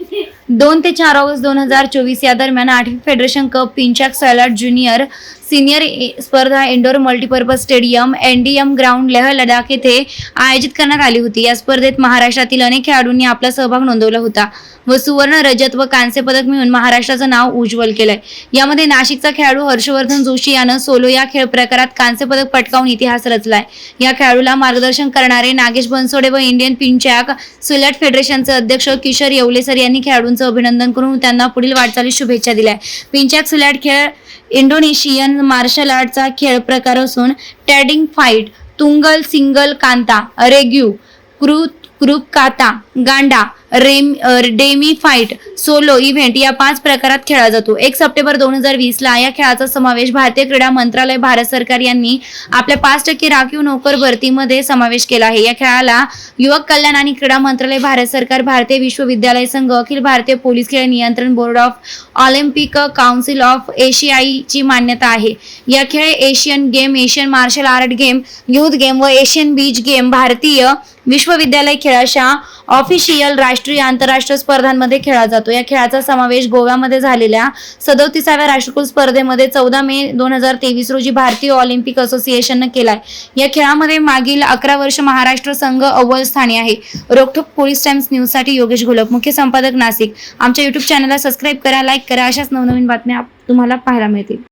दोन ते चार ऑगस्ट दोन हजार चोवीस या दरम्यान आठवी federation cup पिंचॅक salad junior senior स्पर्धा indoor multipurpose stadium NDM ground Leh Ladakh येथे आयोजित करण्यात आली होती. या स्पर्धेत महाराष्ट्रातील अनेक खेळाडूंनी आपला सहभाग नोंदवला होता. व सुवर्ण रजत व कांस्य पदक मिळून महाराष्ट्राचं नाव उज्ज्वल केलंय. यामध्ये नाशिकचा खेळाडू हर्षवर्धन जोशी यानं सोलो या खेळ प्रकारात कांस्य पदक पटकावून इतिहास रचलाय. या खेळाडूला मार्गदर्शन करणारे नागेश बनसोडे व इंडियन पिंचॅक सुलट फेडरेशनचे अध्यक्ष किशोर येवलेसर यांनी खेळाडूंचं अभिनंदन करून त्यांना पुढील वाटचालीस शुभेच्छा दिल्या पिंचॅक सुलट खेळ इंडोनेशियन मार्शल आर्टचा खेळ प्रकार असून टॅडिंग फाईट तुंगल सिंगल कांता रेग्यू क्रू क्रूप काता गांडा रेम डेमी फाईट सोलो इव्हेंट या पाच प्रकारात खेळला जातो. एक सप्टेंबर दोन हजार वीस ला या खेळाचा समावेश भारतीय क्रीडा मंत्रालय भारत सरकार यांनी आपल्या पाच टक्के राखीव नोकर भरतीमध्ये समावेश केला आहे. या खेळाला युवक कल्याण आणि क्रीडा मंत्रालय भारत सरकार भारतीय विश्वविद्यालय संघ अखिल भारतीय पोलीस खेळ नियंत्रण board of Olympic council of एशियाईची मान्यता आहे. या खेळ Asian game Asian martial art game youth game व एशियन बीच गेम भारतीय विश्वविद्यालय खेळाच्या ऑफिशियल राष्ट्रीय आंतरराष्ट्रीय स्पर्धांमध्ये खेळला जातो. या खेळाचा समावेश गोव्यामध्ये झालेल्या सदोतीसाव्या राष्ट्रकुल स्पर्धेमध्ये चौदा मे दोन हजार तेवीस रोजी भारतीय ऑलिम्पिक असोसिएशननं केलाय. या खेळामध्ये मागील अकरा वर्ष महाराष्ट्र संघ अव्वल स्थानी आहे. रोखोक पोलीस टाइम्स न्यूजसाठी योगेश घोलप मुख्य संपादक नाशिक. आमच्या युट्यूब चॅनलला सबस्क्राईब करा लाईक करा. अशाच नवनवीन बातम्या तुम्हाला पाहायला मिळतील.